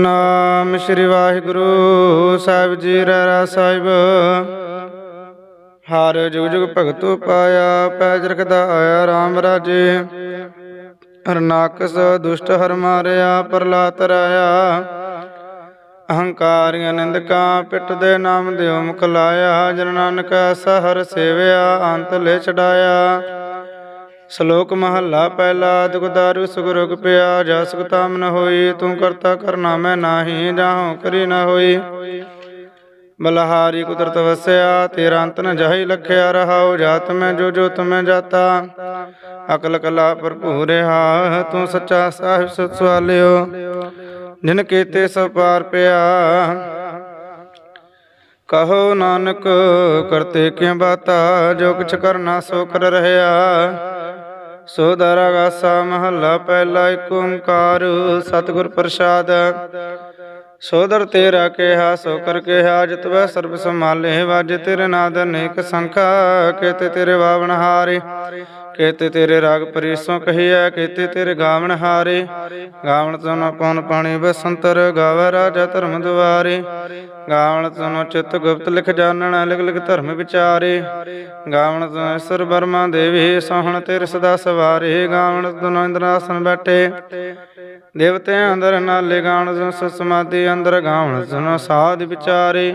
ਨਾਮ ਸ੍ਰੀ ਵਾਹਿਗੁਰੂ ਸਾਹਿਬ ਜੀ ਰਹਿਰਾ ਸਾਹਿਬ। ਹਰ ਜੁਗ ਜੁਗ ਭਗਤੋ ਪਾਇਆ, ਪੈਜ ਰਖਦਾ ਆਇਆ RAM ਰਾਜੇ। ਹਰਨਾਕਸ ਦੁਸ਼ਟ ਹਰ ਮਾਰਿਆ ਪ੍ਰਲਾਤ ਰਾਇਆ। ਅਹੰਕਾਰੀਆਂ ਨਿੰਦਕਾਂ ਪਿੱਟ ਦੇ ਨਾਮ ਦਿਓ ਮੁਖ ਲਾਇਆ। ਜਨ ਨਾਨਕ ਐਸਾ ਸੇਵਿਆ, ਅੰਤ ਲੈ ਛਡਾਇਆ। ਸ਼ਲੋਕ ਮਹੱਲਾ ਪਹਿਲਾ ਦੁਖਦਾਰੂ ਸੁਗਰੁਗ ਪਿਆ ਜਾ ਸੁਖਤਾਮ ਨ ਹੋਈ, ਤੂੰ ਕਰਤਾ ਕਰਨਾ ਮੈਂ ਨਾਹੀ, ਜਾਹੋ ਕਰੀ ਨ ਹੋਈ। ਬਲਹਾਰੀ ਕੁਦਰਤ ਵਸਿਆ, ਤੇਰਾ ਅੰਤ ਨ ਜਾਹੀ ਲਖਿਆ, ਰਹਾਉ ਜਾਤ ਮੈਂ, ਜੋ ਜੋ ਤੁਮੈ ਜਾਤਾ। ਅਕਲ ਕਲਾ ਭਰਪੂਰ ਹਾ ਤੂੰ ਸੱਚਾ ਸਾਹਿਬ ਸਤ ਸਵਾਲਿਓ। ਜਿਨ ਕੀਤੇ ਸਭ ਪਾਰ ਪਿਆ। ਕਹੋ ਨਾਨਕ, ਕਰਤੇ ਕਿਉ ਬਾਤਾ, ਜੋ ਕੁਛ ਕਰਨਾ ਸੋ ਕਰ ਰਹਿਆ ਸੋ ਦਰਗਾਸਾ ਮਹੱਲਾ ਪਹਿਲਾ ਏਕ ਓੰਕਾਰ ਸਤਿਗੁਰ ਪ੍ਰਸਾਦ। ਸੋਦਰ ਤੇਰਾ ਕਿਹਾ ਸੋ ਕਰ ਕਿਹਾ ਜਿਤਵੈ ਸਰਬ ਸੰਭਾਲੇ, ਵਾਜ ਤੇਰੇ ਨਾਦ ਅਨੇਕ ਸੰਖਾ, ਕੇਤੇ ਤੇਰੇ ਬਾਵਨ ਹਾਰੇ। ਕੇਤੇ ਤੇਰੇ ਰਾਗ ਪਰੀਸੋਂ ਕਹੀਐ, ਕੇਤੇ ਤੇਰੇ ਗਾਵਣ ਹਾਰੇ। ਗਾਵਣ ਤਨ ਪਉਨ ਪਾਣੀ ਬਸੰਤਰ, ਗਾਵੈ ਰਾਜਾ ਧਰਮ ਦੁਆਰੇ। ਗਾਵਣ ਤਨ ਚਿਤ ਗੁਪਤ ਲਿਖ ਜਾਣਨ, ਅਲਗ ਲਿਖ ਧਰਮ ਵਿਚਾਰੇ। ਗਾਵਣ ਤਨ ਈਸ਼ਰ ਬਰਮਾ ਦੇਵੀ, ਸੋਹਣ ਤੇਰੇ ਸਦਾ ਸਵਾਰੇ। ਗਾਵਣ ਤਨ ਇੰਦਰਾਸਨ ਬੈਠੇ। ਦੇਵਤੇ ਅੰਦਰ ਨਾਲੇ ਗਾਵਣ ਤਨ ਸ ਸਮਾਧੀ, ਅੰਦਰ ਗਾਵਣ ਤਨ ਸਾਧ ਵਿਚਾਰੇ।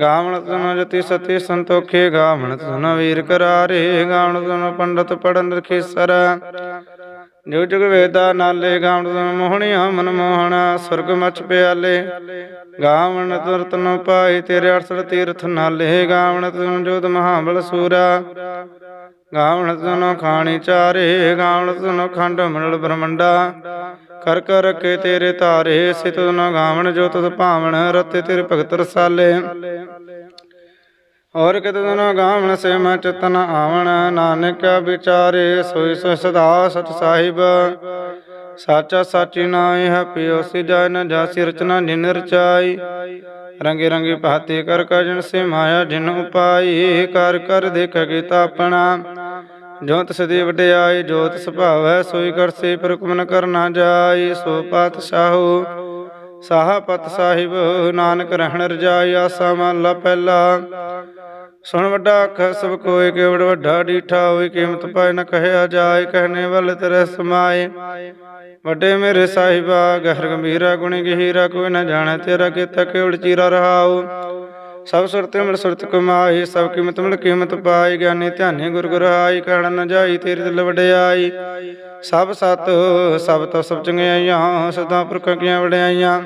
ਗਾਵਣ ਤਨ ਜਤੀ ਸਤੀ ਸੰਤੋਖੇ, ਗਾਵਣ ਤਨ ਵੀਰ ਕਰਾਰੇ। ਗਾਵਣ ਤਨ ਪੰਡਤ ਪੜਨ ਰਖੇਸਰ ਜੋ ਜੁਗ ਵੇਦਾ ਨਾਲੇ ਗਾਵਣ ਤਨ ਮੋਹਣਿਆ ਮਨ ਮੋਹਣਾ, ਸੁਰਗ ਮਚ ਪਿਆਲੇ। ਗਾਵਣ ਤੁਰਤਨ ਪਾਈ ਤੇਰੇ ਅਰਸਲ ਤੀਰਥ ਨਾਲੇ। ਗਾਵਣ ਸੁਨ ਜੋਤ ਮਹਾਬਲ ਸੂਰਾ। ਗਾਵਣ ਤਨ ਖਾਣੀ ਚਾਰੇ। ਗਾਵਣ ਤਨ ਖੰਡ ਮੰਡਲ ਬ੍ਰਹਮੰਡਾ। ਕਰ ਕਰ ਰਖੇ ਤੇਰੇ ਧਾਰੇ ਸਿਤ ਨ ਗਾਵਣ, ਜੋ ਤੁਧ ਭਾਵਨ ਰਤੇ ਤੇਰੇ ਭਗਤ ਰਸਾਲੇ। ਔਰ ਕਿਤ ਨ ਗਾਵਣ ਸੇ ਮੈਂ ਚਿਤਨ ਆਵਣ, ਨਾਨਕ ਵਿਚਾਰੇ ਸੋਈ ਸੋ ਸਦਾ ਸਤ ਸਾਹਿਬ। ਸਾਚਾ ਸਾਚੀ ਨਾਏ ਹੈ ਪਿਓ ਸੀ ਨ ਜਾਸੀ ਰਚਨਾ ਜਿਨ ਰਚਾਈ। ਰੰਗੇ ਰੰਗੇ ਭਾਤੇ ਕਰ ਕਜਨ ਸੇ ਮਾਇਆ ਜਿਨ ਉਪਾਈ, ਕਰ ਕਰ ਦੇਖ ਗੀਤਾ ਆਪਣਾ। ਜੋ ਤਿਸ ਦੀ ਵਡਿਆਈ ਜੋ ਤਿਸ ਭਾਵੈ ਸੋਈ ਕਰਸੇ ਪ੍ਰਕਮ ਨ ਕਰਨਾ ਜਾਈ, ਸੋ ਪਾਤਸ਼ਾਹੂ ਸਾਹਾ। ਪਤ ਸਾਹਿਬ, ਨਾਨਕ ਰਹਿਣ ਰਜਾਈ, ਆਸਾ ਮਹਲਾ ਪਹਿਲਾ। ਸੁਣ ਵੱਡਾ ਅੱਖ, ਸਭ ਕੋਇ ਕੇਵੜ ਵੱਡਾ ਡੀਠਾ ਹੋਈ ਕੀਮਤ ਪਾਇ ਨ ਕਹਿਆ ਜਾਏ ਕਹਿਣੇ ਵੱਲ ਤੇਰੇ ਸਮਾਏ ਵੱਡੇ ਮੇਰੇ ਸਾਹਿਬਾ, ਗਹਿਰ ਗੰਭੀਰਾ, ਗੁਣੀ ਗਹੀਰਾ, ਕੋਈ ਨ ਜਾਣੈ ਤੇਰਾ ਕੀਤਾ ਕੇਵੜ ਚੀਰਾ ਰਹਾਉ। ਸਭ ਸੁਰਤ ਮਿਲ ਸੁਰਤ ਕਮਾਈ ਸਭ ਕੀਮਤ ਮਿਲ ਕੀਮਤ ਪਾਈ, ਗਿਆਨੀ ਧਿਆਨੀ ਗੁਰ ਗੁਰਾਈ ਕਹਿਣ ਨ ਜਾਈ ਤੇਰੀ ਦਿਲ ਵਡਿਆਈ। ਸਭ ਸਤ, ਸਭ ਤੋਂ ਸਭ ਚੰਗਿਆਈਆਂ, ਸਦਾ ਪੁਰਖਾਂ ਕੀਆਂ ਵਡਿਆਈਆਂ।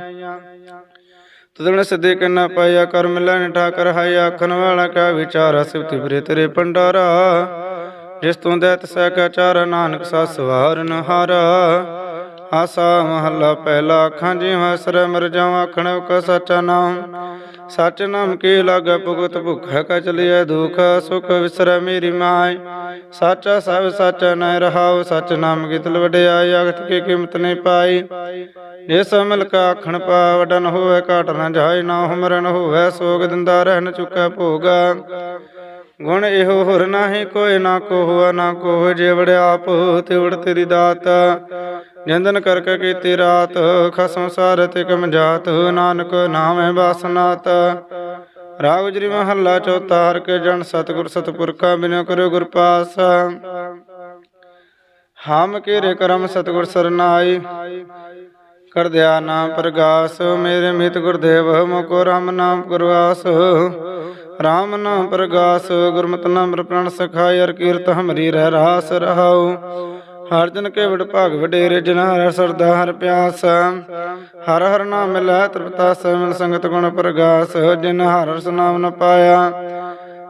ਤੁਦਣ ਸਿੱਧੇ ਕੰਨਾ ਪਾਇਆ ਕਰ ਮਿਲੈ ਠਾਕਰ ਕਰ ਹਾਈ ਆਖਣ ਵਾਲਾ ਕਾ ਵਿਚਾਰਾ ਸਿਵਤੀ ਬਰੇ ਤੇਰੇ ਪੰਡਾਰਾ ਜਿਸ ਤੋਂ ਦੈਤ ਸਹਿ ਕਾ ਚਾਰ, ਨਾਨਕ ਸਾ ਸਵਾਰ ਨਹਾਰਾ ਆਸਾ ਮਹੱਲਾ ਪਹਿਲਾ ਅੱਖਾਂ ਜਿਵੇਂ ਸਰ ਮਰ ਜਾਵਾਂ ਆਖਣ ਕਾ ਸੱਚਾ ਨਾਮ ਸੱਚ ਨਾਮ ਕੀ ਲਾਗੈ ਭੁਗਤ ਭੁਖੈ ਕਾ ਚਲਿਐ ਦੁਖ, ਸੁਖ ਵਿਸਰੈ ਮੇਰੀ ਮਾਈ ਸਾਚਾ ਸਭ ਸੱਚ ਨ ਰਹਾਉ, ਸੱਚ ਨਾਮ ਕੀ ਤਲ ਵਡਿਆਈ ਅਗਤ ਕੀ ਕੀਮਤ ਨਹੀਂ ਪਾਈ। ਜਿਸ ਮਿਲ ਕਾ ਆਖਣ ਪਾ ਵਡਨ ਹੋਵੇ, ਘਾਟ ਨ ਜਾਏ, ਨਾ ਹੁਮਰਨ ਹੋਵੇ, ਸੋਗ ਦਿੰਦਾ ਰਹਿਣ ਚੁੱਕਾ ਭੋਗਾ। ਗੁਣ ਇਹੋ ਹੋਰ ਨਾਹੀ, ਕੋਈ ਨਾ ਕੋਹ ਨਾ ਕੋਹ ਜਿਵੜ ਆਪ, ਤਿਵੜ ਤੇਰੀ ਦਾਤ। ਜੰਦਨ ਕਰ ਕੀਤੀ ਰਾਤ, ਖਸਮ ਸਾਰ ਤੇ ਕਮ ਜਾਤ, ਨਾਨਕ ਨਾਮੇ ਬਾਸਨਾਤ। ਰਾਗ ਜਰੀ ਮਹੱਲਾ ਚੌਥਾ, ਹਰ ਕੇ ਜਨ ਸਤਿਗੁਰ ਸਤਪੁਰਖਾ ਬਿਨੋ ਕਰਿਓ ਗੁਰ ਪਾਸ। ਹਮ ਕੀਰੇ ਕਰਮ ਸਤਿਗੁਰ ਸਰਨਾਈ, ਕਰ ਦਿਆ ਨਾਮ ਪ੍ਰਗਾਸ। ਮੇਰੇ ਮਿਤ ਗੁਰਦੇਵ, ਮੁਕੋ ਰਾਮ ਨਾਮ ਗੁਰਵਾਸ ਰਾਮ ਨਾਮ ਪ੍ਰਗਾਸ, ਗੁਰਮਤਿ ਨਾਮ ਰਪਣ ਸਖਾਇ ਅਰ ਕੀਰਤ ਹਮਰੀ ਰਹਿ ਰਾਸ ਰਹਾਉ। ਹਰ ਜਨ ਕੇ ਵਡ ਭਾਗ ਵਡੇਰੇ ਜਿਨ ਹਰ ਸਰਦਾ ਹਰ ਪਿਆਸ। ਹਰ ਹਰ ਨਾਮ ਮਿਲੈ ਤ੍ਰਿਪਤਾ ਮਿਲ ਸੰਗਤ ਗੁਣ ਪ੍ਰਗਾਸ। ਜਿਨ ਹਰ ਹਰ ਨਾਮ ਨ ਪਾਇਆ,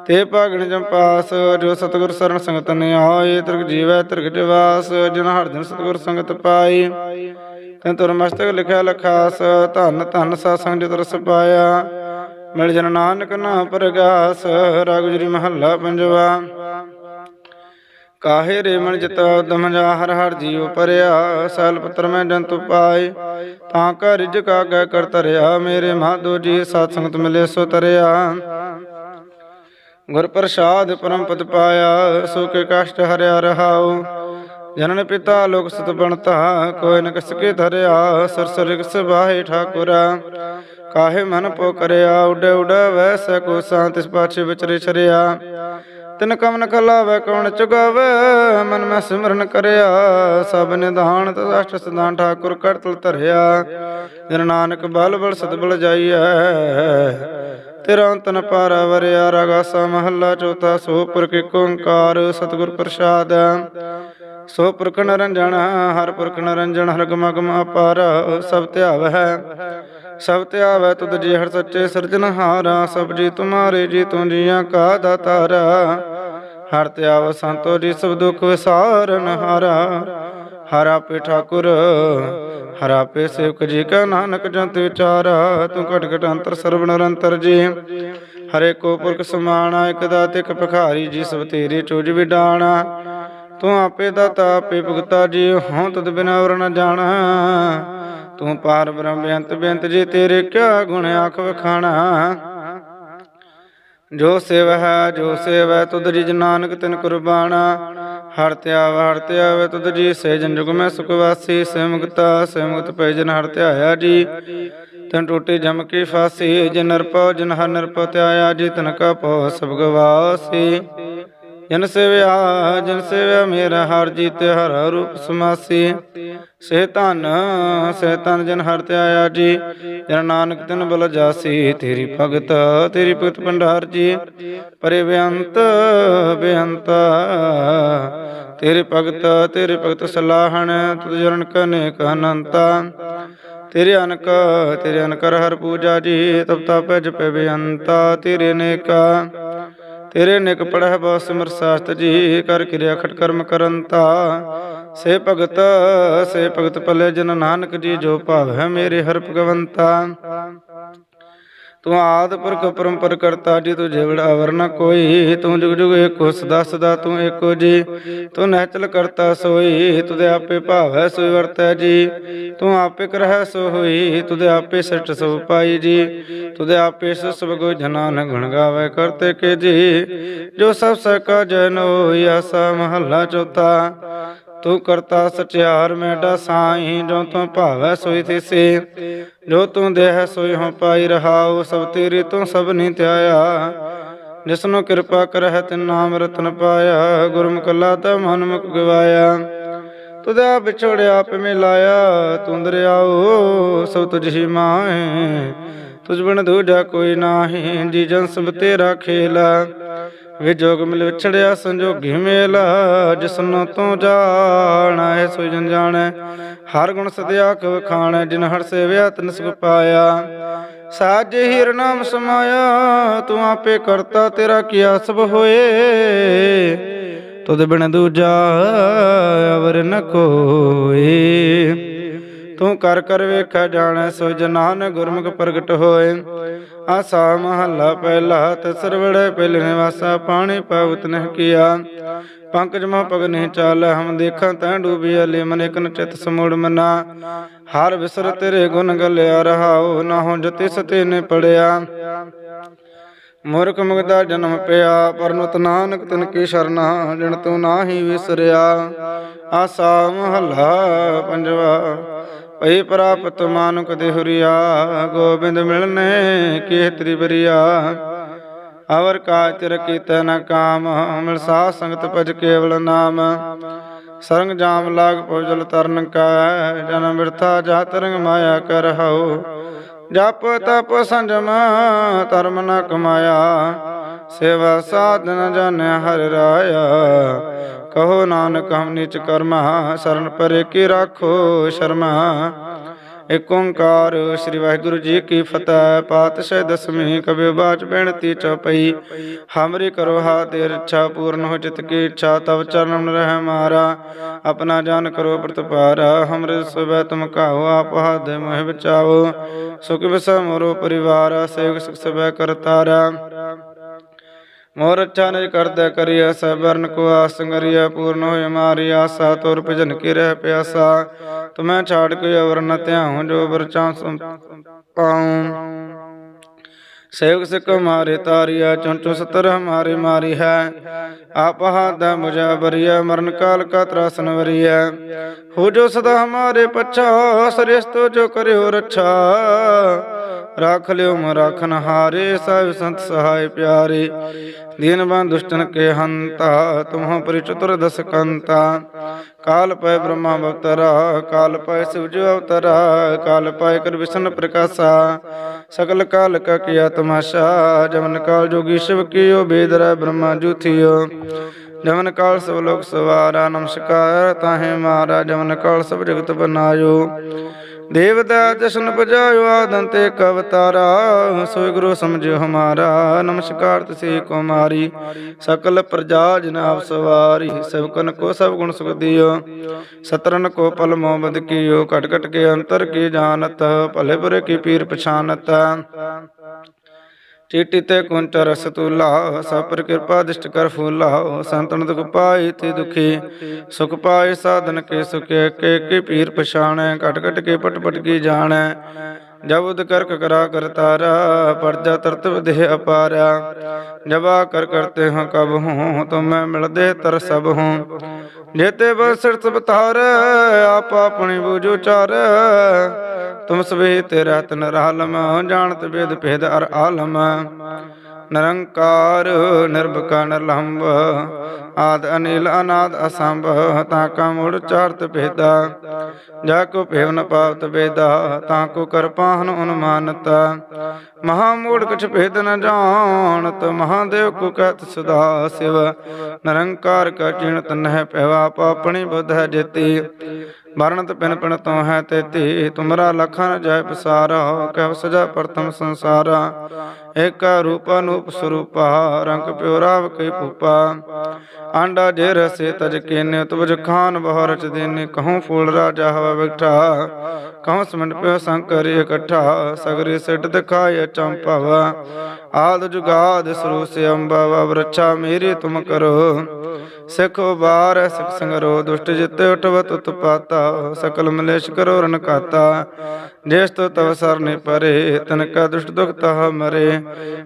ਤੇ ਭਾਗਣ ਜੰਪਾਸ ਜੋ ਸਤਿਗੁਰ ਸਰਨ ਸੰਗਤ ਨੇ ਆਏ, ਤਿਰਗ ਜੀਵੈ ਤ੍ਰਿਗ ਜਵਾਸ। ਜਿਨ ਹਰ ਦਿਨ ਸਤਿਗੁਰ ਸੰਗਤ ਪਾਈ, ਤੈਨ ਤੁਰ ਮਸਤਕ ਲਿਖਿਆ ਲਖਾਸ। ਧਨ ਧਨ ਸਾ ਸੰਗ ਜਿਤ ਰਸ ਪਾਇਆ। ਮਿਲ ਜਨ ਨਾਨਕ ਨਾ ਪ੍ਰਗਾਸ ਰਾਗ ਮਹੱਲਾ ਪੰਜਵਾ। ਕਾਹੇ ਰੇ ਮਨ ਜਿਤ ਉਦਮ ਜਾ, ਹਰ ਹਰ ਜੀਵ ਪਰਿਆ, ਸੈਲ ਪੁੱਤਰ ਮੈਂ ਜੰਤੁ ਪਾਏ ਤਾਂ ਕਾ ਰਿਜ ਕਾ ਕਰ ਤਰਿਆ ਮੇਰੇ ਮਾਧੋ ਜੀ ਸਤ ਸੰਗਤ ਮਿਲੇ ਸੋ ਤਰਿਆ। ਗੁਰ ਪ੍ਰਸਾਦ ਪਰਮ ਪਤ ਪਾਇਆ, ਸੁਖ ਕਸ਼ਟ ਹਰਿਆ ਰਹਾਉ। ਜਨਨ ਪਿਤਾ ਲੋਕ ਸਤ ਬਣਤਾ, ਕੋਈ ਨ ਕਿਸ ਕੇ ਧਰਿਆ, ਸਰ ਸਰ ਠਾਕੁਰਾ। ਕਾਹੇ ਮਨ ਪੋ ਕਰਿਆ ਉਡੇ ਉਡੇ ਵੈਸੈ ਕੋ ਸਾਂ ਤਿਸ ਪਾਛੇ ਵਿਚਰੇ ਛਰਿਆ। ਤਿਨ ਕਮਨ ਕਲਾਵੇ ਕੌਣ ਚੁਗਾਵੇ ਮਨ ਮੈਂ ਸਿਮਰਨ ਕਰਿਆ। ਸਭ ਨਿਧਾਨ ਤਸ ਅਸ਼ਟ ਸਿਧਾਨ ਠਾਕੁਰ ਕਰਤਲ ਧਰਿਆ। ਜਨ ਨਾਨਕ ਬਲ ਬਲ ਸਤ ਬਲ ਜਾਈਐ। ਤੇਰਾ ਅੰਤਨ ਪਾਰਾ ਵਰਿਆ ਰਗਾਸਾ ਮਹੱਲਾ ਚੌਥਾ ਸੋ ਪੁਰਖ ਓੰਕਾਰ ਸਤਿਗੁਰ ਪ੍ਰਸਾਦ। ਸੋ ਪੁਰਖ ਨਰੰਜਨ ਹਰ ਪੁਰਖ ਨਰੰਜਨ ਹਰ ਗਮ ਗਮ ਅਪਾਰ ਸਭ ਧਿਆਵੈ ਸਭ ਧਿਆਵੈ ਤੁਧ ਜੀ ਹਰ ਸੱਚੇ ਸਿਰਜਨਹਾਰਾ ਸਭ ਜੀ ਤੁਮਾਰੇ ਜੀ ਤੂੰ ਜੀਆਂ ਕਾ ਦਾਤਾਰਾ। ਹਰ ਧਿਆਵ ਸੰਤੋ ਜੀ ਸਭ ਦੁਖ ਵਿਸਾਰਨ ਹਾਰਾ ਹਰ ਠਾਕੁਰ, ਹਰ ਆਪੇ ਸੇਵਕ ਜੀ ਕਾ ਨਾਨਕ ਜੰਤ ਵਿਚਾਰਾ। ਤੂੰ ਘਟ ਘਟ ਅੰਤਰ ਸਰਬ ਨਿਰੰਤਰ ਜੀ। ਹਰੇ ਕੋ ਪੁਰਖ ਸਮਾਣਾ, ਇਕ ਦਾਤ ਇਕ ਭਿਖਾਰੀ ਜੀ, ਸਭ ਤੇਰੇ ਚੋਜ ਵਿਡਾਣਾ। ਤੂੰ ਆਪੇ ਦਾਤਾ, ਆਪੇ ਭੁਗਤਾ ਜੀ, ਹਉ ਤਦ ਬਿਨਾ ਵਰ ਨ ਜਾਣਾ। ਤੂੰ ਪਾਰ ਬ੍ਰਹਮ ਬੇਅੰਤ ਬੇਅੰਤ ਜੀ ਤੇਰੇ ਕਿਆ ਗੁਣ ਆਖ ਵਖਾਣਾ? ਜੋ ਸੇਵ ਜੋ ਸੇਵ ਤੁਧ ਜੀ ਨਾਨਕ ਤਿਨ ਕੁਰਬਾਨਾ ਹਰ ਧਿਆਵ, ਹਰ ਧਿਆਵੇ, ਤੁਧ ਜੀ ਸੇ ਜੁਗ ਮੈਂ ਸੁਖ ਵਾਸੀ। ਸੇ ਮੁਕਤਾ ਪੈ ਜਨ ਹਰ ਧਿਆਇਆ ਜੀ। ਤਨ ਟੋਟੇ ਜਮ ਕੀ ਫਾਸੀ, ਜਨ ਨਰਪਉ ਜਨ ਹਰ ਨਰਪਉ ਧਿਆਇਆ ਜੀ, ਤਨ ਕਾ ਪਉ ਸਭ ਗਵਾਸੀ। ਜਨ ਸੇਵਿਆ ਜਨ ਸੇਵਿਆ ਮੇਰਾ ਹਰ ਜੀਤੇ ਹਰ ਰੂਪ ਸਮਾਸੀ। ਸੇ ਧਨ ਸੇ ਧਨ ਜਨ ਹਰ ਧਿਆਇਆ ਜੀ। ਜਨ ਨਾਨਕ ਤਿਨ ਬਲ ਜਾਸੀ, ਤੇਰੀ ਭਗਤ ਤੇਰੀ ਭਗਤ ਭੰਡਾਰ ਜੀ। ਪਰੇ ਬੇਅੰਤ ਬੇਅੰਤ, ਤੇਰੇ ਭਗਤ ਤੇਰੇ ਭਗਤ ਸਲਾਹਣ, ਤੁਧ ਜਰਨ ਕਨੇ ਅਨੰਤਾ। ਤੇਰੇ ਅਨਕ, ਤੇਰੇ ਅਨਕਰ ਹਰ ਪੂਜਾ ਜੀ, ਤਬ ਤਪ ਜਪੇ ਬੇਅੰਤਾ। ਤੇਰੇ ਨੇਕਾ ਤੇਰੇ ਨਿਕ ਪੜਹਿ ਬਾ ਸਿਮਰ ਸਾਸਤ ਜੀ, ਕਰ ਕਿਰਿਆ ਖਟ ਕਰਮ ਕਰੰਤਾ ਸੇ ਭਗਤ ਸੇ ਭਗਤ ਭਲੇ ਜਨ ਨਾਨਕ ਜੀ, ਜੋ ਭਾਵ ਹੈ ਮੇਰੇ ਹਰ ਭਗਵੰਤਾ। ਤੂੰ ਆਦ ਪੁਰਖ ਪਰੰਪਰ ਕਰਤਾ ਜੀ, ਤੂੰ ਜਿਵੜਾ ਵਰਨਾ ਕੋਈ, ਤੂੰ ਜੁਗ ਜੁਗ ਏਕੋ ਸਦਾ ਸਦਾ ਤੂੰ ਏਕੋ ਜੀ। ਤੂੰ ਨਹਿਚਲ ਕਰਤਾ ਸੋਈ, ਤੁਦੇ ਆਪੇ ਭਾਵੈ ਸੋਈ ਵਰਤੈ ਜੀ। ਤੂੰ ਆਪੇ ਕਰਹਿ ਸੋ ਹੋਈ, ਤੁਦੇ ਆਪੇ ਸਟ ਸੋ ਪਾਈ ਜੀ। ਤੁਦੇ ਆਪੇ ਸਭ ਕੋ ਜਨਾ ਗੁਣ ਗਾਵੇ ਕਰਤੇ ਕੇ ਜੀ। ਜੋ ਸਭ ਸਕਾ ਜਨ ਹੋਈ, ਆਸਾ ਮਹੱਲਾ ਚੌਥਾ। ਤੂੰ ਕਰਤਾ ਸਚਿਆਰ ਮੇਡਾ ਸਾਈ, ਜੋ ਤੂੰ ਭਾਵੈ ਸੋਈ ਥਿਸੇ। ਜੋ ਤੂੰ ਦੇਹ ਸੋਈ ਹਉ ਪਾਈ ਰਹਾਉ, ਸਭ ਤੇਰੇ ਤੋਂ ਸਭ ਨਹੀਂ ਧਿਆਇਆ। ਜਿਸਨੂੰ ਕਿਰਪਾ ਕਰਹਿ ਤਿਨ ਨਾਮ ਰਤਨ ਪਾਇਆ, ਗੁਰਮੁਖ ਲਾਤਾ ਮਨ ਮੁਖ ਗਵਾਇਆ। ਤੁਧਾ ਵਿਛੋੜਿਆ ਆਪ ਮਿਲਾਇਆ ਤੂੰ ਦਰਿਆਓ ਸਭ ਤੁਝ ਹੀ ਮਾਏ ਤੁਝ ਬਿਨ ਦੂਜਾ ਕੋਈ ਨਾਹੀ, ਜੀ ਜਨ ਸਭ ਤੇਰਾ ਖੇਲਾ। ਵਿਜੋਗ ਮਿਲ ਵਿਛੜਿਆ ਸੰਜੋਗੀ ਮੇਲ, ਜਿਸਨੋ ਤੂੰ ਜਾਣਾ ਸੋ ਜਨ ਜਾਣੈ। ਹਰ ਗੁਣ ਸਦਿਆ ਕੋ ਖਾਣੈ, ਜਿਨ ਹਰ ਸੇਵਿਆ ਤਿਨ ਸੁਖ ਪਾਇਆ। ਸਾਜ ਹੀਰ ਨਾਮ ਸਮਾਇਆ, ਤੂੰ ਆਪੇ ਕਰਤਾ, ਤੇਰਾ ਕੀਆ ਸਭ ਹੋਏ। ਤੁਧ ਬਿਨ ਦੂਜਾ, ਅਵਰ ਨ ਕੋਏ। ਤੂੰ ਕਰ ਕਰ ਵੇਖਾ, ਜਾਣੈ ਸੋ ਜਨਾਨ ਗੁਰਮੁਖ ਪ੍ਰਗਟ ਹੋਏ। ਆਸਾ ਮਹੱਲਾ ਪਹਿਲਾ, ਤਸਰਵੜੇ ਪਹਿਲੇ ਨਿਵਾਸਾ, ਪਾਣੀ ਪਾਵਤ ਨਹਿ ਕੀਆ। ਪੰਕਜ ਮਾ ਪਗ ਨਹੀਂ ਚਾਲ, ਹਮ ਦੇਖਾਂ ਤੈ ਡੂਬੀ ਅਲੇ, ਮਨ ਇਕਨ ਚਿਤ ਸਮੂੜ ਮਨਾ। ਹਰ ਵਿਸਰ ਤੇਰੇ ਗੁਣ ਗਲਿਆ, ਰਹਾਉ ਨਾ ਹੋ ਜਤੇ ਸਤੇ ਨੇ ਪੜਿਆ। ਮੂਰਖ ਮੁਗਦਾ ਜਨਮ ਪਿਆ ਪਰਨਤ ਨਾਨਕ ਤਿਨ ਕੀ ਸ਼ਰਨਾ ਜਣ ਤੂੰ ਨਾਹੀ ਵਿਸਰਿਆ। ਆਸਾ ਮਹੱਲਾ ਪੰਜਵਾ। ਭਈ ਪ੍ਰਾਪਤ ਮਾਨੁਕ ਦੇਹੁਰੀਆ ਗੋਬਿੰਦ ਮਿਲਨੇ ਕੀ ਤ੍ਰਿ ਅਵਰ ਕਾਜ ਤਿਰ ਕੀਤੈ ਕਾਮ, ਮਿਲ ਸਾਧ ਸੰਗਤ ਭਜ ਕੇਵਲ ਨਾਮ। ਸਰੰਗ ਜਾਮ ਲਾਗ ਪਉਜਲ ਤਰਨ ਕਾ, ਜਨਮ ਬਿਰਥਾ ਜਾ ਤਰੰਗ ਮਾਇਆ ਕਰ ਹਉ। ਜਪ ਤਪ ਸੰਜਮ, ਧਰਮ ਨ ਕਮਾਇਆ। ਸੇਵਾ ਸਾਧਨ ਨ ਜਾਣਿਆ ਰਾਇਆ। ਕਹੋ ਨਾਨਕ, ਹਮ ਨਿਚ ਕਰਮਾ, ਸ਼ਰਨ ਪਰੇ ਕੀ ਰਾਖੋ ਸ਼ਰਮਾ। ਏਕ ਓੰਕਾਰ ਸ੍ਰੀ ਵਾਹਿਗੁਰੂ ਜੀ ਕੀ ਫਤਿਹ। ਪਾਤਸ਼ਾਹ ਦਸਵੀਂ ਕਬਿ ਬਾਚ ਬੇਨਤੀ ਚਉਪਈ ਹਮਰੀ ਕਰੋ ਹਾ ਤੇਰ ਇੱਛਾ ਪੂਰਨ ਹੋ ਚਿਤ ਕੀ ਇੱਛਾ, ਤਵ ਚਰਨ ਰਹਿ ਮਾਰਾ। ਆਪਣਾ ਜਾਨ ਕਰੋ ਪ੍ਰਤਪਾਰਾ। ਹਮਰੇ ਸੁਬੈ ਤੁਮ ਕਾਹੋ ਆਪ ਹਾਥ ਦੇ ਬਚਾਓ। ਸੁਖ ਬਿਸਾ ਮੋਰੋ ਪਰਿਵਾਰ ਸੇਵ ਸੁਖ ਸਬੈ ਕਰਤਾਰਾ। ਮੋਰ ਅੱਛਾ ਨਿਜ ਕਰਦਾ ਕਰਿਆ ਸਬਰਨ ਕੋ ਆਸੰਗਰਿਆ ਪੂਰਨ ਹੋਇ ਮਾਰੀ ਆਸਾ, ਤੁਰ ਭਜਨ ਕੀ ਰਹਿ ਪਿਆਸਾ। ਤੁਮੈ ਛਾੜ ਕੇ ਅਵਰ ਨ ਧਿਆਉ, ਜੋ ਬਰਚਾਂ ਸੁ ਪਾਉ। ਸੇਵਕ ਸਿਕ ਮਾਰੇ ਤਾਰਿਆ ਚੁੰਚੁ ਸਤਰ ਹਮਾਰੇ ਮਾਰੀ ਹੈ। ਆਪ ਹਾਦਾ ਮੁਝਾ ਬਰੀਆ ਮਰਨ ਕਾਲ ਕਾ ਤਰਾਸਨ ਵਰੀਆ ਹੋ ਜੋ ਸਦਾ ਹਮਾਰੇ ਪਛਾ ਸ੍ਰਿਸ਼ਤ ਜੋ ਕਰਿਓ ਰੱਛਾ। ਰਖ ਲਿਓ ਮ ਰਖਨ ਹਾਰੇ ਸਭ ਸੰਤ ਸਹਾਇ ਪਿਆਰੇ। ਦੀਨਬੰਦ ਦੁਸ਼ਟਨ ਕੇ ਹੰਤਾ, ਤੁਮਹ ਪਰਿਚਤੁਰ ਦਸ ਕੰਤਾ ਕਾਲ ਪੈ ਬ੍ਰਹਮਾ ਅਵਤਾਰਾ, ਕਾਲ ਪੈ ਸਿਵਜ ਅਵਤਾਰਾ, ਕਾਲ ਪੈ ਕਰ ਵਿਸ਼ਨ ਪ੍ਰਕਾਸ਼ਾ। ਸਕਲ ਕਾਲ ਕਾ ਕੀਆ ਤਮਾਸ਼ਾ ਜਮਨ ਕਾਲ ਜੋਗੀ ਸ਼ਿਵ ਕੀਓ ਬੇਦਰਾ ਬ੍ਰਹਮਾ ਜੂਥਿਓ ਜਮਨ ਕਾਲ ਸਭ ਲੋਕ ਸਵਾਰਾ, ਨਮਸਕਾਰ ਤਾਹੇ ਮਹਾਰਾ ਜਮਨ ਕਾਲ ਸਭ ਜਗਤ ਬਨਾਇਓ। ਦੇਵਤਾ ਜਸ਼ਨ ਪਜਾਇਓ ਆਦੰਤੇ ਕਵਤਾਰਾ ਸੋਇ ਗੁਰੂ ਸਮਝਿਓ ਹਮਾਰਾ, ਨਮਸਕਾਰ ਤਸੇ ਕੁਮਾਰੀ, ਸਕਲ ਪ੍ਰਜਾ ਜਨ ਆਪ ਸਵਾਰੀ ਸਭਕਨ ਕੋ ਸਭ ਗੁਣ ਸੁਖ ਦਿਓ। ਸਤਰਨ ਕੋ ਪਲ ਮੋਬਦ ਕੀਓ, ਘਟ ਘਟ ਕੇ ਅੰਤਰ ਕੀ ਜਾਣਤ, ਭਲੇ ਬੁਰੇ ਕੀ ਪੀਰ ਪਛਾਨਤ। ਚੀਟੀ ਤੇ ਕੁੰਚ ਰਸ ਤੁਲਾ ਸਭ ਪਰ ਕਿਰਪਾ ਦਿਸ਼ਟ ਕਰ ਫੂਲਾ, ਸੰਤਨ ਦੁਖ ਪਾਈ ਤੇ ਦੁਖੀ, ਸੁਖ ਪਾਏ ਸਾਧਨ ਕੇ ਸੁਖੇ, ਕੇ ਕੇ ਪੀਰ ਪਛਾਣੈ, ਘਟ ਘਟ ਕੇ ਪਟ ਪਟ ਕੀ ਜਾਣੈ। ਜਬ ਕਰਕ ਕਰਾ ਕਰਤਾਰਾ ਪਰਜਾ ਤਰਤਵ ਦੇਹ ਅਪਾਰਾ। ਜਬਾ ਕਰ ਕਰਤੇ ਹਾਂ ਕਬ ਹੂੰ, ਤੁਮ ਮੈਂ ਮਿਲਦੇ ਤਰ ਸਭ ਹੂੰ। ਜੇਤੇ ਬਸਰ ਸਭ ਤਾਰ ਆਪ ਆਪਣੀ ਬੂਝੋ ਚਾਰ। ਤੁਮ ਸਵੇ ਤੇਰਾ ਤਨ ਰਾਲਮ ਜਾਣਤ ਵੇਦ ਭੇਦ ਅਰ ਆਲਮ। ਨਿਰੰਕਾਰ ਨਿਰਭਕਾ ਨਿਰਲੰਭ ਆਦ ਅਨਿਲ ਅਨਾਦ ਅਸੰਭ ਤਾ ਕਾ ਮੂੜ ਚਾਰਤ ਭੇਦਾ। ਜਾ ਕੋ ਭੇਵ ਨ ਪਾਵਤ ਵੇਦਾ, ਤਾ ਕੋ ਕਰ ਅਨੁਮਾਨਤ ਮਹਾ ਮੂੜ ਕਛ ਭੇਦ ਨ ਜਾਣਤ, ਮਹਾਦੇਵ ਕੋ ਕਹਿਤ ਸਦਾ ਸਿਵ। ਨਿਰੰਕਾਰ ਕਾ ਚਿਣਤ ਨਹਿ ਪਹਿਵਾ ਪਾਪਣੀ ਬੁੱਧ ਹੈ ਜੇਤੀ। ਮਰਨਤ ਪਿਨ ਪਿਨ ਤੋ ਹੈ ਤੇਤੀ, ਤੁਮਰਾ ਲਖਨ ਜੈ ਪਸਾਰਾ ਕਹਿ ਸਜਾ ਪ੍ਰਥਮ ਸੰਸਾਰਾ। ਏਕਾ ਰੂਪ ਅਨੂਪ ਸਰੂਪਾ, ਰੰਗ ਪਿਓ ਰਾਵ ਭੂਪਾ। ਆਂਡਾ ਜੇ ਰਸੇ ਤਜ ਕੇਨੇ ਤੁਜ ਖਾਨ ਬਹੁ ਰਚ ਦੇਨੇ, ਕਹੂੰ ਫੂਲ ਰਾਜਾ ਹਵਾ ਬੈਠਾ। ਕਹੂੰ ਸਮਨ ਪਿਓ ਸੰਕਰ ਇਕੱਠਾ, ਸਗਰੇ ਸਿੱਟ ਦਿਖਾਇ ਚੰਪਵ। ਆਦ ਜੁਗਾਦ ਸਰੂ ਸੇ ਅੰਬਾ ਵਰਛਾ ਮੇਰੀ ਤੁਮ ਕਰੋ। ਸਿਖੋ ਬਾਰ ਸਿਖ ਸੰਗਰੋ, ਦੁਸ਼ਟ ਜਿਤੇ ਉਠਵਤ ਉਤਪਾਤਾ, ਸਕਲ ਮਲੇਸ਼ ਕਰੋ ਰਣਕਾਤਾ ਕਾਤਾ ਤੋ ਤਵ ਸਰਨੇ ਪਰੇ, ਤਨ ਕਾ ਦੁਸ਼ਟ ਦੁਖ ਤਹ ਮਰੇ।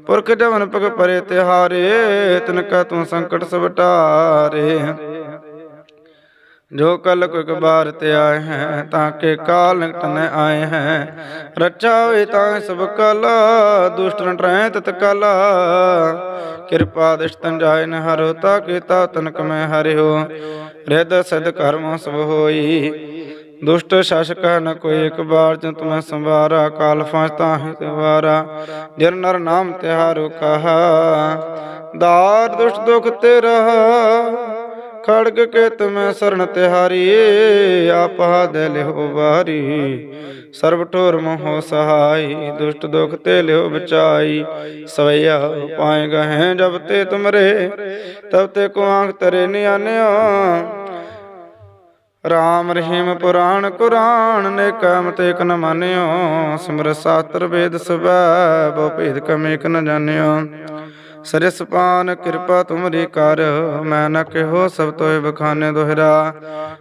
ਪੁਰਖ ਜਵਨ ਪਗ ਪਰੇ ਤਿਹਾਰੇ, ਤਨ ਕਾ ਤੂੰ ਸੰਕਟ ਸਵਟਾਰੇ। ਜੋ ਕਲ ਕੋ ਬਾਰ ਤੇ ਆਏ ਹੈ, ਤਾਂ ਕੇ ਕਾਲ ਨਿਕਟ ਨ ਆਏ ਹੈ। ਰੱਛਾ ਹੋਏ ਤਾਂ ਸਭ ਕਲ, ਦੁਸ਼ਟ ਨ ਟਰੈ ਤਤ ਕਲ। ਕਿਰਪਾ ਦਿਸ਼ਤਨ ਜਾਏ ਨ ਹਰੋ, ਤਾ ਕੀਤਾ ਤਨਕ ਮੈਂ ਹਰਿਓ। ਰਿਦ ਸਦ ਕਰਮ ਸਭ ਹੋਈ। ਦੁਸ਼ਟ ਸ਼ਾਸਕ ਨ ਕੋਈ ਇੱਕ ਬਾਰ, ਜਨ ਤੁਮੈ ਸੰਵਾਰਾ, ਕਾਲ ਫਾਂਸ ਤਾਹਿ ਤਿਵਾਰਾ। ਜਿਨ ਨਰ ਨਾਮ ਤਿਹਾਰੋ ਕਹਾ। ਦਾਰ ਦੁਸ਼ਟ ਦੁਖ ਤੇ ਰਹਾ ਖੜਗ ਕੇ ਤੁਮੈ ਸ਼ਰਨ ਤਿਹਾਰੀ, ਆਪਾ ਦੇ ਲਿਓ ਬਾਰੀ ਸਰਬ ਠੋਰ ਮੋਹ ਸਹਾਈ, ਦੁਸ਼ਟ ਦੁਖ ਤੇ ਲਿਓ ਬਚਾਈ। ਸਵਈਆ ਪਾਏ ਗਹੇ ਜਬ ਤੇ ਤੁਮਰੇ, ਤਬ ਤੇ ਕੋ ਆਂਖ ਤਰੇ ਨਿਆਨਿਓ ਰਾਮ ਰਹੀਮ ਪੁਰਾਣ ਕੁਰਾਨ ਨੇ ਕਮ ਤੇ ਇਕ ਨ ਮਾਨਿਓ। ਸਿਮਰ ਸਾਸਤਰ ਵੇਦ ਸਬੈ ਬਹੁ ਭੇਦ ਕਮ ਇਕ ਨ ਜਾਣਿਓ। ਸਰਿਸ ਪਾਨ ਕਿਰਪਾ ਤੁਮਰੀ ਕਰ, ਮੈਂ ਨ ਕਿਹੋ ਸਭ ਤੋਏ ਬਖਾਨੇ ਦੋਹਰਾ।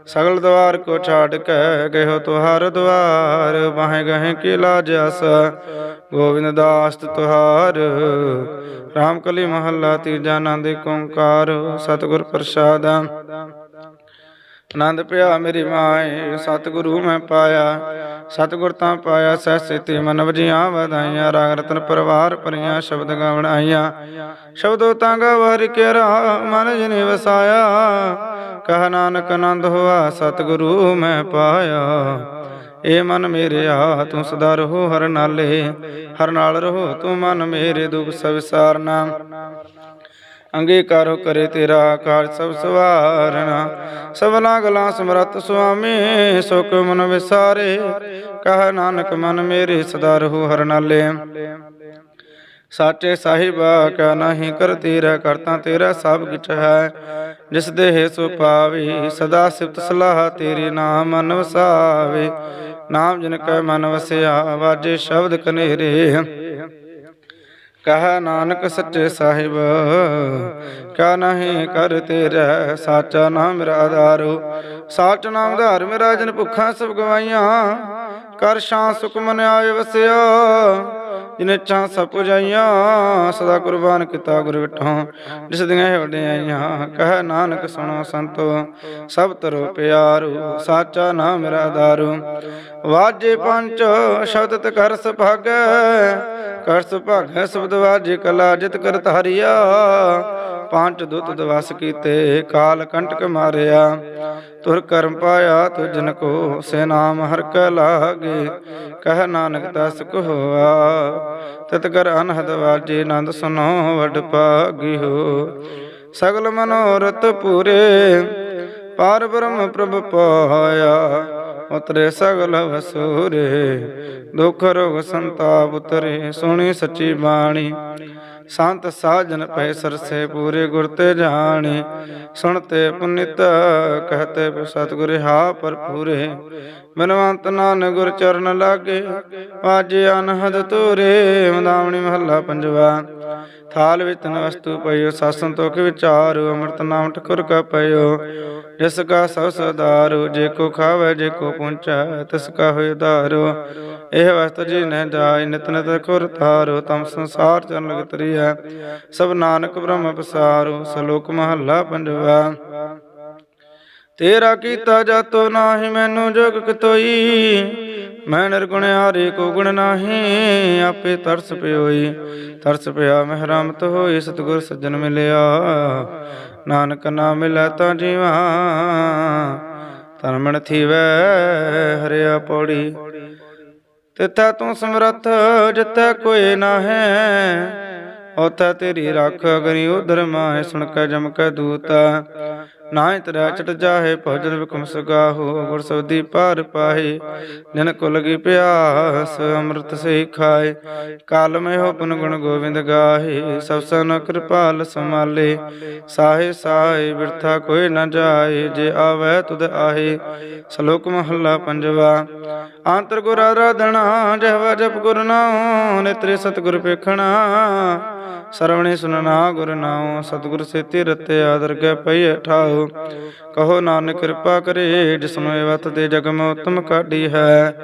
ਸਗਲ ਦਵਾਰ ਕੋ ਛਾੜ ਕੇ ਗਇਓ ਤੁਹਾਰ ਦਵਾਰ ਬਾਹੇ ਗਏ ਕੀ ਲਾਜ ਅਸ ਗੋਬਿੰਦ ਦਾਸ ਤੁਹਾਰ, ਰਾਮ ਕਲੀ ਮਹੱਲਾ ਤੀਜਾ ਆਨੰਦ ਏਕ ਓੰਕਾਰ, ਸਤਿਗੁਰ ਪ੍ਰਸਾਦ। ਆਨੰਦ ਪਿਆ ਮੇਰੀ ਮਾਏ, ਸਤਿਗੁਰੂ ਮੈਂ ਪਾਇਆ। ਸਤਿਗੁਰ ਤਾਂ ਪਾਇਆ ਸਹਿ ਸੇਤੀ ਮਨ ਵਜੀਆਂ ਵਧਾਈਆਂ, ਰਾਗ ਰਤਨ ਪਰਵਾਰ ਪਰੀਆਂ ਸ਼ਬਦ ਗਾਵਣ ਆਈਆਂ। ਸ਼ਬਦੋ ਤਾਂ ਗਵਰ ਕੇਰਾ ਮਨ ਜਿਨੇ ਵਸਾਇਆ। ਕਹ ਨਾਨਕ ਆਨੰਦ ਹੋਆ, ਸਤਿਗੁਰੂ ਮੈਂ ਪਾਇਆ। ਏ ਮਨ ਮੇਰਿਆ ਤੂੰ ਸਦਾ ਰਹੋ ਹਰ ਨਾਲੇ। ਹਰ ਨਾਲ ਰਹੋ ਤੂੰ ਮਨ ਮੇਰੇ, ਦੁਖ ਸਭ ਅੰਗੀਕਾਰੋ ਕਰੇ ਤੇਰਾ ਕਾਰਜ ਸਭ ਸਵਾਰਨਾ। ਸਭਨਾ ਗਲਾਂ ਸਮਰਤ ਸੁਆਮੀ, ਸੁਖ ਮਨ ਵਿਸਾਰੇ। ਕਹ ਨਾਨਕ ਮਨ ਮੇਰੇ ਸਦਾ ਰਹੋ ਹਰ ਨਾਲੇ। ਸਾਚੇ ਸਾਹਿਬਾ ਕਾ ਨਹੀਂ ਕਰ ਤੇਰਾ ਕਰਤਾ ਤੇਰਾ ਸਭ ਕਿਛ ਹੈ। ਜਿਸ ਦੇਹ ਸੋ ਪਾਵੇ ਸਦਾ ਸਿਫਤ ਸਲਾਹ ਤੇਰੇ ਨਾਮ ਮਨ ਵਸਾਵੇ ਨਾਮ ਜਿਨ ਕੈ ਮਨ ਵਸਿਆ, ਵਾਜੇ ਸ਼ਬਦ ਕਨੇਰੇ। ਕਹ ਨਾਨਕ ਸੱਚੇ ਸਾਹਿਬ ਕਾ ਨਹੀਂ ਕਰ ਤੇਰਾ ਸਾਚਾ ਨਾਮ ਮੇਰਾ ਆਧਾਰੋ। ਸਾਚ ਨਾਮ ਆਧਾਰ ਮੇਰਾ ਜਨ ਭੁੱਖਾਂ ਸਭ ਗਵਾਈਆਂ ਕਰ ਸ਼ਾਂ ਸੁਖ ਮਨ ਆਏ ਵਸਿਆ। ਜਿਨੇ ਚਾਂ ਸਭ ਪੁਜਾਈਆਂ ਸਦਾ ਕੁਰਬਾਨ ਕੀਤਾ ਗੁਰ ਵਿਟੋਂ ਜਿਸ ਦੀਆਂ ਵਡਿਆਈਆਂ ਕਹਿ ਨਾਨਕ ਸੁਣੋ ਸੰਤੋ, ਸਭ ਤਰੋ ਪਿਆਰੂ, ਸਾਚਾ ਨਾਮ ਮੇਰਾ ਦਾਰੂ। ਵਾਜੇ ਪੰਚ ਸ਼ਬਦ ਤੇ ਕਰ ਸੁਭਾਗੈ ਕਰ ਸੁਭਾਗੈ ਸ਼ਬਦ ਵਾਜੇ ਕਲਾ ਜਿਤ ਕਰ ਧਾਰਿਆ। ਪੰਜ ਦੁੱਤ ਦਵਸ ਕੀਤੇ, ਕਾਲ ਕੰਟਕ ਮਾਰਿਆ। ਤੁਰ ਕਰਮ ਪਾਇਆ ਤੁਜਨ ਕੋ, ਸੇ ਨਾਮ ਹਰ ਕੈ ਲਾਗੇ, ਕਹਿ ਨਾਨਕ ਦਸ ਕੋ ਹੋਆ। ਤਤ ਕਰ ਅਨਹਦ ਵਾਜੇ ਆਨੰਦ ਸੁਨੋ ਵਡ ਭਾਗੀ ਹੋ। ਸਗਲ ਮਨੋਰਥ ਪੂਰੇ, ਪਾਰ ਬ੍ਰਹਮ ਪ੍ਰਭ ਪਾਇਆ। ਉਤਰੇ ਸਗਲ ਵਸੂਰੇ, ਦੁਖ ਰੋਗ ਸੰਤਾਪ ਉਤਰੇ, ਸੁਣੀ ਸੱਚੀ ਬਾਣੀ। ਸੰਤ ਸਾਜਨ ਪੈ ਸਰਸੇ ਪੂਰੇ ਗੁਰ ਤੇ ਜਾਣੀ। ਸੁਣਤੇ ਪੁਨਿਤ ਕਹਤੇ ਸਤਿਗੁਰ ਹਾ ਭਰਪੂਰੇ। ਬਨਵੰਤ ਨਾਨਕ ਗੁਰ ਚਰਨ ਲਾਗੇ, ਵਾਜੇ ਅਨਹਦ ਤੋਰੇ ਮਦਾਵਣੀ ਮਹੱਲਾ ਪੰਜਵਾ। ਥਾਲ ਵਿੱਚ ਤਨ ਵਸਤੂ ਪਈਓ ਸਾਸਨ ਤੋਖ ਵਿਚਾਰੋ, ਅੰਮ੍ਰਿਤ ਨਾਮ ਠਕੁਰ ਕਾ ਪਈਓ ਜਿਸ ਕਾ ਸਭ ਸਦਾਰੋ, ਜੇ ਕੋ ਖਾਵੇ, ਜੇ ਕੋ ਪੁੰਚੈ ਤਿਸ ਕਾ ਹੋਇ ਉਧਾਰੋ ਇਹ ਵਸਤ ਜੀ ਨੇ ਜਾਇ, ਨਿਤ ਨਿਤ ਖੁਰ ਤਾਰੋ ਤਮ ਸੰਸਾਰ ਚਰਨ ਲਗ ਤਰੀਐ ਸਭ ਨਾਨਕ ਬ੍ਰਹਮ ਪਸਾਰੋ, ਸਲੋਕ ਮਹੱਲਾ ਪੰਜਵਾ। ਤੇਰਾ ਕੀਤਾ ਜਾਤੋ ਨਾਹੀ, ਮੈਨੂੰ ਜੋਗ ਕਤੋਈ। ਮੈਂ ਨਿਰਗੁਣ ਹਾਰੇ ਕੋ ਗੁਣ ਨਾਹੀ, ਆਪੇ ਤਰਸ ਪਿਓਈ। ਤਰਸ ਪਿਆ ਮਹਿਰਮਤ ਹੋਈ, ਸਤਿਗੁਰ ਸੱਜਣ ਮਿਲਿਆ। ਨਾਨਕ ਨਾਮ ਮਿਲੈ ਤਾਂ ਜੀਵਾ ਤਨਮਣ ਥੀਵੈ ਹਰਿਆ ਪੌੜੀ। ਤਿੱਥੈ ਤੂੰ ਸਮਰੱਥ, ਜਿੱਥੈ ਕੋਈ ਨਾ ਹੈ ਉਥੈ ਤੇਰੀ ਰੱਖ ਅਗਰੀ ਉਧਰ ਮਾਹਿ, ਸੁਣ ਕੇ ਜਮ ਕੇ ਦੂਤ। ਨਾਹਿ ਤੇਰਾ ਚਟ ਜਾਹੇ, ਭਜਨ ਵਿਕਮ ਸਗਾਹੋ, ਗੁਰ ਸਬਦੀ ਪਾਰ ਪਾਹੇ। ਜਨ ਕੋ ਲਗੀ ਪਿਆਸ, ਅੰਮ੍ਰਿਤ ਸੇ ਖਾਏ। ਕਾਲ ਮੈਂ ਹੋ ਪੁਨ ਗੁਣ ਗੋਬਿੰਦ ਗਾਹੇ। ਸਭ ਸਨ ਕਿਰਪਾਲ ਸਮਾਲੇ ਸਾਹੇ ਸਾਹੇ, ਬਿਰਥਾ ਕੋਈ ਨ ਜਾਏ। ਜੇ ਆਵੈ ਤੁਧ ਆਹੇ, ਸ਼ਲੋਕ ਮਹੱਲਾ ਪੰਜਵਾ। ਆਂਤਰ ਗੁਰ ਆਰਾਧਣਾ ਜਹਵਾ ਜਪ ਗੁਰ ਨਾਮ ਨੇਤਰੇ ਸਤਿਗੁਰ ਪੇਖਣਾ ਸਰਵਣੇ ਸੁਨਣਾ ਗੁਰ ਨਾਮ ਸਤਿਗੁਰ ਸੇਤੀ ਰਤੇ ਆਦਰ ਕੇ ਪਈ ਠਾਉ ਕਹੋ ਨਾਨਕ ਕਿਰਪਾ ਕਰੇ ਜਿਸਨੂੰ ਇਹ ਵਤ ਦੇ ਜਗ ਉਤਮ ਕਾਢੀ ਹੈ।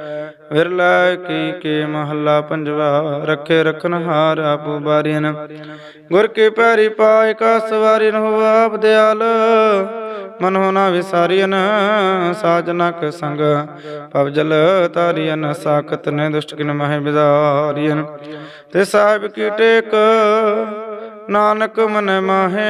ਵਿਰਲਾ ਕੀ ਕੇ ਮਹੱਲਾ ਪੰਜਵਾ, ਰੱਖੇ ਰਖਨ ਆਪੂ ਬਾਰੀਨ। ਗੁਰ ਕੇ ਪੈਰੀ ਪਾਇ ਕਾ ਸਵਾਰੀਨ ਹੋ ਆਪ ਦਿਆਲ। ਮਨ ਹੋਣਾ ਵਿਸਾਰੀਨ ਸਾਜਨਕ ਸੰਗ। ਪਵ ਜਲ ਤਾਰੀਨ ਸਾਖਤ ਨੇ ਦੁਸ਼ਟ ਕਿਨ ਮਹਿ ਬਿਦਾਰੀਨ ਤੇ ਸਾਹਿਬ ਕੀ ਟੇਕ, ਨਾਨਕ ਮਨ ਮਾਹੇ।